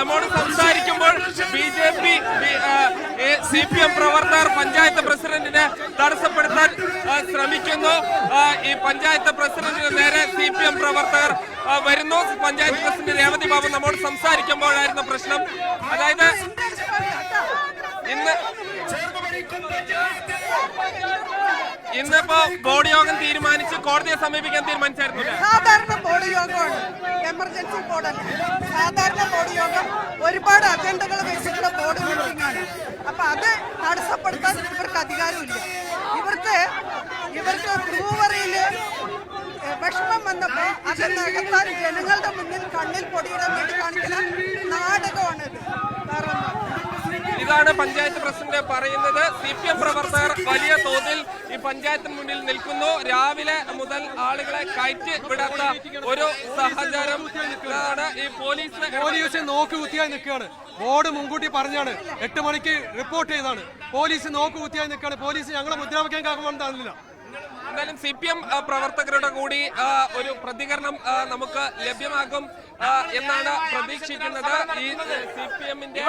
നമ്മോട് സംസാരിക്കുമ്പോൾ B J P C P M പ്രവർത്തകർ പഞ്ചായത്ത് പ്രസിഡന്റിനെ തടസ്സപ്പെടുത്താൻ ശ്രമിക്കുന്നു. ഈ പഞ്ചായത്ത് പ്രസിഡന്റിന് നേരെ സി പി എം പ്രവർത്തകർ വരുന്നു. പഞ്ചായത്ത് പ്രസിഡന്റ് രേവതി ബാബു നമ്മോട് സംസാരിക്കുമ്പോഴായിരുന്നു പ്രശ്നം. ഇന്നിപ്പോ ബോഡി യോഗം തീരുമാനിച്ച് കോടതിയെ സമീപിക്കാൻ തീരുമാനിച്ചായിരുന്നു സാധാരണ ബോഡി യോഗമാണ്. എമർജൻസി ബോർഡല്ല സാധാരണ ബോഡി യോഗം ഒരുപാട് അജണ്ടകൾ വെച്ചിട്ടുള്ള ബോർഡ് മീറ്റിംഗ് ആണ്. അപ്പൊ അത് തടസ്സപ്പെടുത്താൻ ഇവർക്ക് അധികാരമില്ല. ഇവർക്ക് ഇവർക്ക് ബ്രൂവറിയിൽ വിഷമം വന്നപ്പോ അത് നികത്താൻ ജനങ്ങളുടെ മുന്നിൽ കണ്ണിൽ പൊടിയിടാൻ വേണ്ടി കാണിക്കുന്ന നാടകമാണിത് ഇതാണ് പഞ്ചായത്ത് പ്രസിഡന്റ് പറയുന്നത്. സി പി എം പ്രവർത്തകർ വലിയ തോതിൽ പഞ്ചായത്തിന് മുന്നിൽ നിൽക്കുന്നു. രാവിലെ മുതൽ ആളുകളെ കയറ്റി വിടാത്ത ഒരു സാഹചര്യം ഈ പോലീസ് പോലീസ് നോക്ക് കുത്തിയായി നിൽക്കുകയാണ്. ബോർഡ് മുൻകൂട്ടി പറഞ്ഞാണ്. എട്ട് മണിക്ക് റിപ്പോർട്ട് ചെയ്താണ് പോലീസ് നോക്കി കുത്തിയായി നിൽക്കുകയാണ്. പോലീസ് ഞങ്ങളെ മുദ്രാവാക്യം കാക്കുമ്പോൾ തന്നില്ല എന്തായാലും സി പി എം പ്രവർത്തകരുടെ കൂടി ഒരു പ്രതികരണം നമുക്ക് ലഭ്യമാകും എന്നാണ് പ്രതീക്ഷിക്കുന്നത്. ഈ സി പി എമ്മിന്റെ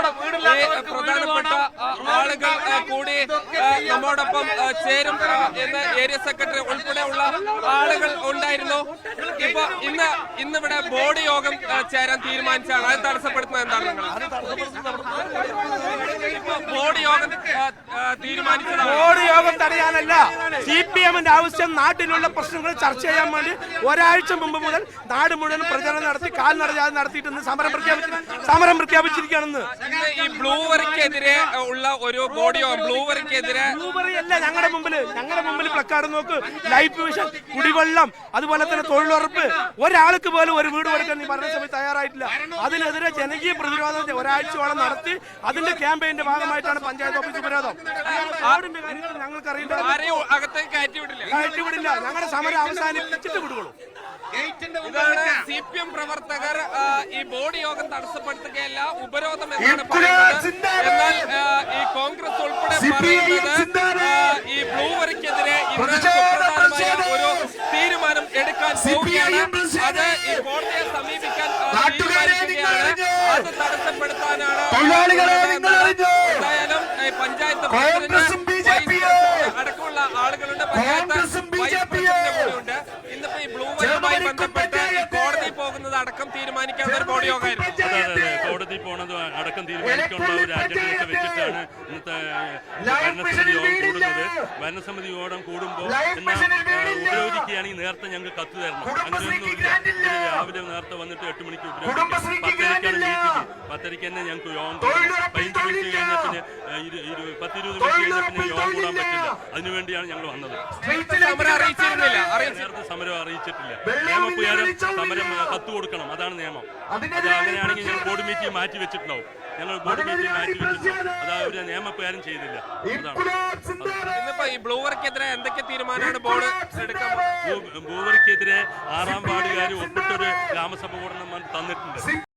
പ്രധാനപ്പെട്ട ആളുകൾ കൂടി നമ്മോടൊപ്പം ചേരും എന്ന് ഏരിയ സെക്രട്ടറി ഉൾപ്പെടെയുള്ള ആളുകൾ ഉണ്ടായിരുന്നു. ഇപ്പൊ ഇന്ന് ഇന്നിവിടെ ബോർഡ് യോഗം ചേരാൻ തീരുമാനിച്ചാണ്. അത് തടസ്സപ്പെടുത്തുന്നത് എന്താണ് ബോർഡ് യോഗം തീരുമാനിച്ചത് ബോർഡ് യോഗം തടയാനല്ല സി എമ്മിന്റെ ആവശ്യം നാട്ടിലുള്ള പ്രശ്നങ്ങൾ ചർച്ച ചെയ്യാൻ വേണ്ടി ഒരാഴ്ച മുമ്പ് മുതൽ നാട് മുഴുവൻ പ്രചരണം നടത്തി കാൽനടജാഥ നടത്തിയിട്ട് ഇന്ന് സമരം പ്രഖ്യാപിച്ചു സമരം പ്രഖ്യാപിച്ചിരിക്കുകയാണെന്ന്. ഈ ബ്ലൂവറിക്കെതിരെ ഉള്ള ഒരു ബോഡിയോ ബ്ലൂവറിക്കെതിരെ ബ്ലൂബെറി അല്ല ഞങ്ങളുടെ മുമ്പിൽ ഞങ്ങളുടെ മുമ്പിൽ പ്ലക്കാർഡ് നോക്ക്. ലൈഫ് മിഷൻ കുടിവെള്ളം അതുപോലെ തന്നെ തൊഴിലുറപ്പ്. ഒരാൾക്ക് പോലും ഒരു വീട് കൊടുക്കാൻ ഈ സമയത്ത് തയ്യാറായിട്ടില്ല. അതിനെതിരെ ജനകീയ പ്രതിരോധം ഒരാഴ്ചയോളം നടത്തി അതിന്റെ ക്യാമ്പയിന്റെ ഭാഗമായിട്ടാണ് പഞ്ചായത്ത് ഓഫീസ് ഉപരോധം. ഞങ്ങൾക്ക് ഞങ്ങൾക്കറിയില്ല. കയറ്റിവിടില്ല ഞങ്ങളുടെ സമരം അവസാനിപ്പിച്ചിട്ട് വിടുകയുള്ളൂ. ഇതാണ് സി പി എം പ്രവർത്തകർ ഈ ബോഡി യോഗം തടസ്സപ്പെടുത്തുകയല്ല ഉപരോധം എന്നാണ് പറയുന്നത്. എന്നാൽ ഈ കോൺഗ്രസ് ഉൾപ്പെടെ പറയുന്നത് ഈ ബ്ലൂവറിക്കെതിരെ ഇന്ന് സുപ്രധാനമായ ഒരു തീരുമാനം എടുക്കാൻ പോവുകയാണ്. അത് ഈ കോടതിയെ സമീപിക്കാൻ തീരുമാനിക്കുകയാണ്. അത് തടസ്സപ്പെടുത്താനാണ് എന്തായാലും പഞ്ചായത്ത് പ്രസിഡന്റ് ആളുകളുണ്ട് ബി ജെ പി ഇന്നിപ്പോ ഈ ബന്ധപ്പെട്ട് ഈ കോടതി പോകുന്നത് അടക്കം തീരുമാനിക്കാവുന്ന ഒരു ബോഡി യോഗമായിരുന്നു കോടതി പോണത് അടക്കം തീരുമാനിക്കാനുള്ള ഒരു അജണ്ടയൊക്കെ വെച്ചിട്ടാണ് ഇന്നത്തെ ഭരണസമിതി യോഗം കൂടുന്നത്. ഭരണസമിതി യോഗം കൂടുമ്പോൾ ഉപയോഗിക്കുകയാണെങ്കിൽ നേരത്തെ ഞങ്ങൾക്ക് കത്ത് തരണം. അങ്ങനെയൊന്നുമില്ല ഇവർ രാവിലെ നേരത്തെ വന്നിട്ട് എട്ട് മണിക്ക് പത്തരയ്ക്ക് തന്നെ ഞങ്ങൾക്ക് യോഗം പതിനഞ്ച് കഴിഞ്ഞാൽ പിന്നെ ഇരു- പത്തിരുപത് മണിക്ക് കഴിഞ്ഞാൽ പിന്നെ യോഗം കൂടാൻ പറ്റില്ല. അതിനുവേണ്ടിയാണ് ഞങ്ങൾ വന്നത്. നേരത്തെ സമരം അറിയിച്ചിട്ടില്ല. നിയമപ്രകാരം സമരം കത്ത് കൊടുക്കണം അതാണ് നിയമം. അത് അങ്ങനെയാണെങ്കിൽ ഞങ്ങൾ ബോർഡ് മീറ്റിംഗ് മാറ്റി വെച്ചിട്ടുണ്ടാവും. ഞങ്ങൾ ബോർഡ് മീറ്റിംഗ് മാറ്റി വെച്ചിട്ടുണ്ടാവും. നിയമപ്രകാരം ചെയ്തില്ല. ഇന്നിപ്പോ ഈ ബ്ലൂവറിക്കെതിരെ എന്തൊക്കെ തീരുമാനമാണ് ബോർഡ് എടുക്കാൻ പോകുന്നത്? ആറാം വാർഡുകാർ ഒപ്പിട്ടൊരു ഗ്രാമസഭ കൂടണം തന്നിട്ടുണ്ട്.